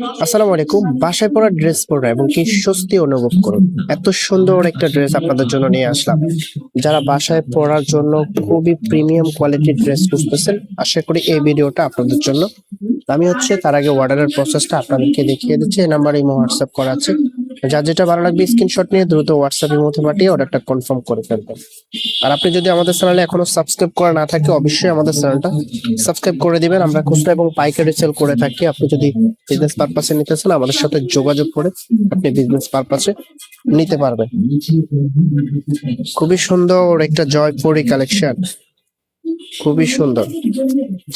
আসসালামু আলাইকুম। বাসায় পরা ড্রেস পরা এবং কি স্বস্তি অনুভব করুন এত সুন্দর একটা ড্রেস আপনাদের জন্য নিয়ে আসলাম। যারা বাসায় পরার জন্য খুবই প্রিমিয়াম কোয়ালিটির ড্রেস খুঁজতেছেন, আশা করি এই ভিডিওটা আপনাদের জন্য। আমি হচ্ছে তার আগে অর্ডারের প্রসেসটা আপনাদেরকে দেখিয়ে দিচ্ছি। এই নাম্বারে ইমো, হোয়াটসঅ্যাপ করা আছে। যার যেটা ভালো লাগবে স্ক্রিনশট নিয়ে দ্রুত হোয়াটসঅ্যাপের মধ্যে পাঠিয়ে অর্ডারটা কনফার্ম করে ফেলবেন। আর আপনি যদি আমাদের চ্যানেলে এখনও সাবস্ক্রাইব করা না থাকে, অবশ্যই আমাদের চ্যানেলটা সাবস্ক্রাইব করে দিবেন। আমরা খুচরা এবং পাইকারি সেল করে থাকি। আপনি যদি বিজনেস পারপাসে নিতে চান, আমাদের সাথে যোগাযোগ করে আপনি বিজনেস পারপাসে নিতে পারবেন। খুবই সুন্দর একটা জয়পুরি কালেকশন খুবই সুন্দর।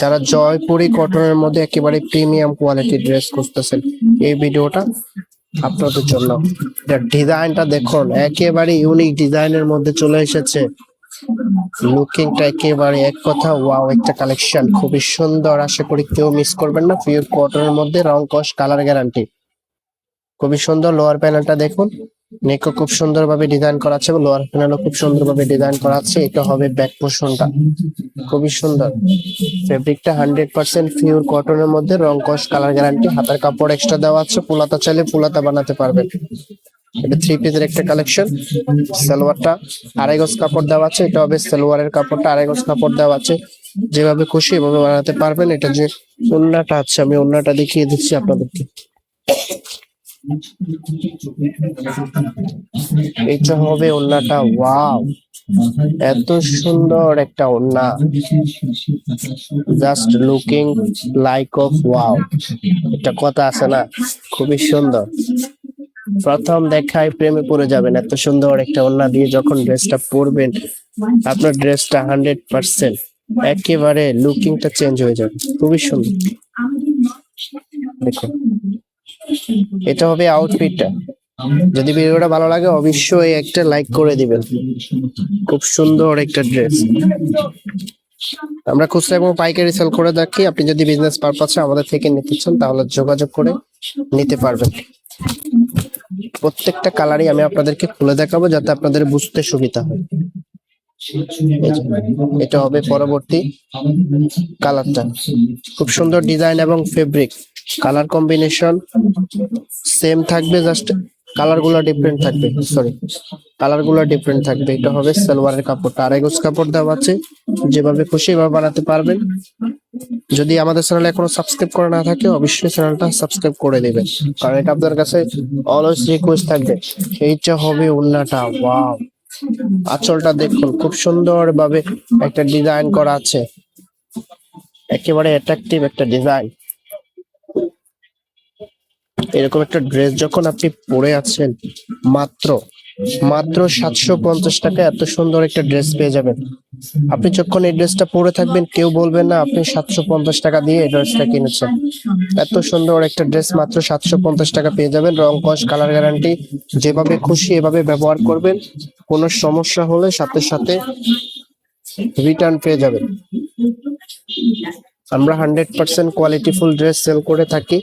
যারা জয়পুরি কটনের মধ্যে একেবারে প্রিমিয়াম কোয়ালিটির ড্রেস খুঁজতেছেন, এই ভিডিওটা আপনাদের জন্য। ডিজাইনটা দেখুন, একেবারে ইউনিক ডিজাইনের মধ্যে চলে এসেছে। লুকিংটা একেবারে এক কথা ওয়াও একটা কালেকশন খুবই সুন্দর, আশা করি কেউ মিস করবেন না। পিওর কটনের মধ্যে রং কস কালার গ্যারান্টি খুবই সুন্দর লোয়ার প্যানেলটা দেখুন। নেকও খুব সুন্দরভাবে ডিজাইন করা আছে এবং লোয়ার প্যানেলও খুব সুন্দরভাবে ডিজাইন করা আছে। এটা হবে ব্যাক পোর্শনটা খুবই সুন্দর। ফেব্রিকটা হান্ড্রেড পার্সেন্ট পিওর কটনের মধ্যে, রং কস কালার গ্যারান্টি হাতার কাপড় এক্সট্রা দেওয়া আছে। পোলাতা চাইলে পোলাতা বানাতে পারবেন। এটা থ্রি পিসের একটা কালেকশন সালোয়ারটা আড়াই গজ কাপড় দেওয়া আছে। এটা হবে সালোয়ারের কাপড়টা আড়াই গজ কাপড় দেওয়া আছে। যেভাবে খুশি এভাবে বানাতে পারবেন। এটা যে ওন্নাটা আছে, আমি ওন্নাটা দেখিয়ে দিচ্ছি আপনাদেরকে। এটা হবে ওন্নাটা ওয়াও। এত সুন্দর একটা ওন্না just looking like of wow এটা কথা আছে না? খুবই সুন্দর। প্রথম দেখায় প্রেমে পড়ে যাবেন। এত সুন্দর একটা ওন্না দিয়ে যখন ড্রেসটা পরবেন, আপনার ড্রেসটা হান্ড্রেড পার্সেন্ট একেবারে লুকিংটা চেঞ্জ হয়ে যাবে। খুবই সুন্দর। দেখুন। এটা হবে আউটফিটটা যদি ভিডিওটা ভালো লাগে, অবশ্যই একটা লাইক করে দিবেন। খুব সুন্দর একটা ড্রেস আমরা খুচরা এবং পাইকারি সেল করে থাকি। আপনি যদি বিজনেস পারপাসে আমাদের থেকে নিতে চান, তাহলে যোগাযোগ করে নিতে পারবেন। প্রত্যেকটা কালারই আমি আপনাদেরকে খুলে দেখাবো, যাতে আপনাদের বুঝতে সুবিধা হয়। এটা হবে পরবর্তী কালারটা খুব সুন্দর ডিজাইন এবং ফেব্রিক কালার কম্বিনেশন সেম থাকবে জাস্ট কালারগুলো ডিফারেন্ট থাকবে সরি কালারগুলো ডিফারেন্ট থাকবে। এটা হবে সালোয়ারের কাপড়টা। আর এগোজ কাপড় দেওয়া আছে, যেভাবে খুশি এভাবে বানাতে পারবেন। যদি আমাদের চ্যানেলে এখনও সাবস্ক্রাইব করা না থাকে, অবশ্যই চ্যানেলটা সাবস্ক্রাইব করে দিবেন। কারণ এটা আপনাদের কাছে অলওয়েজ রিকোয়েস্ট থাকবে। এইটা হবে উন্নাটা ওয়াও আঁচলটা দেখুন, খুব সুন্দর ভাবে একটা ডিজাইন করা আছে। একেবারে অ্যাট্রাকটিভ একটা ডিজাইন এরকম একটা ড্রেস যখন আপনি পরে আছেন, মাত্র মাত্র সাতশো পঞ্চাশ টাকা এত সুন্দর একটা ড্রেস পেয়ে যাবেন। আপনি যখন এই ড্রেসটা পরে থাকবেন, কেউ বলবেন না, আপনি সাতশো পঞ্চাশ টাকা দিয়ে এই ড্রেসটা কিনেছেন। এত সুন্দর একটা ড্রেস মাত্র সাতশো পঞ্চাশ টাকা পেয়ে যাবেন। রং, কস, কালার গ্যারান্টি, যেভাবে খুশি এভাবে ব্যবহার করবেন। কোনো সমস্যা হলে সাথে সাথে রিটার্ন পেয়ে যাবেন। আমরা hundred percent qualityful dress sell করে থাকি।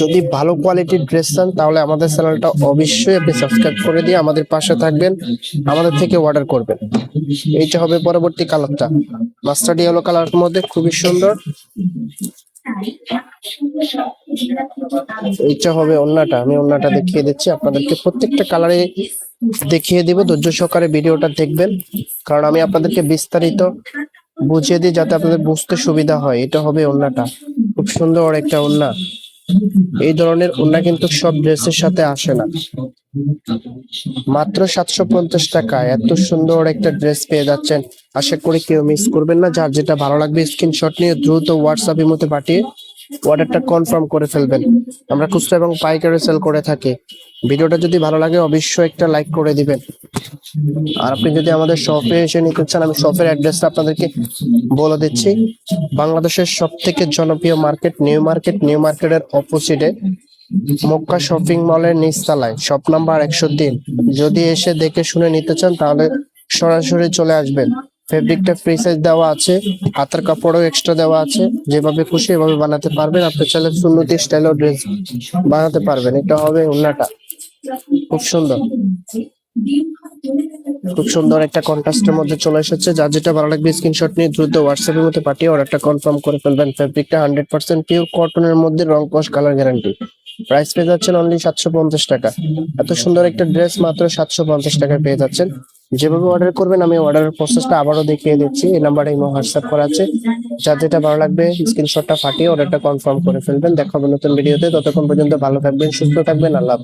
যদি ভালো কোয়ালিটির ড্রেস চান, তাহলে আমাদের চ্যানেলটা অবশ্যই আপনি সাবস্ক্রাইব করে দিয়ে আমাদের পাশে থাকবেন, আমাদের থেকে অর্ডার করবেন। এইটা হবে পরবর্তী কালারটা মাস্টার্ড ইয়েলো কালারের মধ্যে খুবই সুন্দর। এইটা হবে অন্যটা আমি অন্যটা দেখিয়ে দিচ্ছি। আপনাদেরকে প্রত্যেকটা কালারে দেখিয়ে দিব। ধৈর্য সহকারে ভিডিওটা দেখবেন। কারণ আমি আপনাদেরকে বিস্তারিত বুঝিয়ে দিই যাতে আপনাদের বুঝতে সুবিধা হয়। এটা হবে ওড়নাটা। খুব সুন্দর একটা ওড়না। এই ধরনের ওড়না কিন্তু সব ড্রেসের সাথে আসে না। মাত্র সাতশো পঞ্চাশ টাকা। এত সুন্দর একটা ড্রেস পেয়ে যাচ্ছেন। আশা করি কেউ মিস করবেন না। যার যেটা ভালো লাগবে, স্ক্রিনশট নিয়ে দ্রুত হোয়াটসঅ্যাপের মধ্যে পাঠিয়ে অর্ডারটা কনফার্ম করে ফেলবেন। আমরা খুচরা এবং পাইকারি সেল করে থাকি। ভিডিওটা যদি ভালো লাগে, অবশ্যই একটা লাইক করে দিবেন। আর আপনি যদি আমাদের শপে এসে নিতে চান, আমি শপের অ্যাড্রেসটা আপনাদেরকে বলে দিচ্ছি। বাংলাদেশের সব থেকে জনপ্রিয় মার্কেট নিউ মার্কেট নিউ মার্কেটের অপোজিটে মক্কা শপিং মলের নিচতলায়। শপ নাম্বার একশো তিন। যদি এসে দেখে শুনে নিতে চান, তাহলে সরাসরি চলে আসবেন। ফেব্রিকটা ফ্রি সাইজ দেওয়া আছে, হাতের কাপড়ও এক্সট্রা দেওয়া আছে, যেভাবে খুশি এভাবে বানাতে পারবেন। আপনি চাইলে সুন্নতি স্টাইলও ড্রেস বানাতে পারবেন। এটা হবে উন্নাটা খুব সুন্দর। খুব সুন্দর একটা কন্ট্রাস্টের মধ্যে চলে এসেছে, যার যেটা ভালো লাগবে স্ক্রিনশট নিয়ে দ্রুত হোয়াটসঅ্যাপের মধ্যে পাঠিয়ে অর্ডারটা কনফার্ম করে ফেলবেন। ফেব্রিকটা হান্ড্রেড পার্সেন্ট পিওর কটনের মধ্যে রং কস কালার গ্যারান্টি প্রাইস পেয়ে যাচ্ছেন অনলি সাতশো পঞ্চাশ টাকা। এত সুন্দর একটা ড্রেস মাত্র সাতশো পঞ্চাশ টাকায় পেয়ে যাচ্ছেন। যেভাবে অর্ডার করবেন, আমি অর্ডারের প্রসেসটা আবারও দেখিয়ে দিচ্ছি। এই নাম্বারে ইমো হোয়াটসঅ্যাপ করা আছে। যার যেটা ভালো লাগবে স্ক্রিনশটটা ফাটিয়ে অর্ডারটা কনফার্ম করে ফেলবেন। দেখা হবে নতুন ভিডিওতে ততক্ষণ পর্যন্ত ভালো থাকবেন, সুস্থ থাকবেন। আল্লাহ।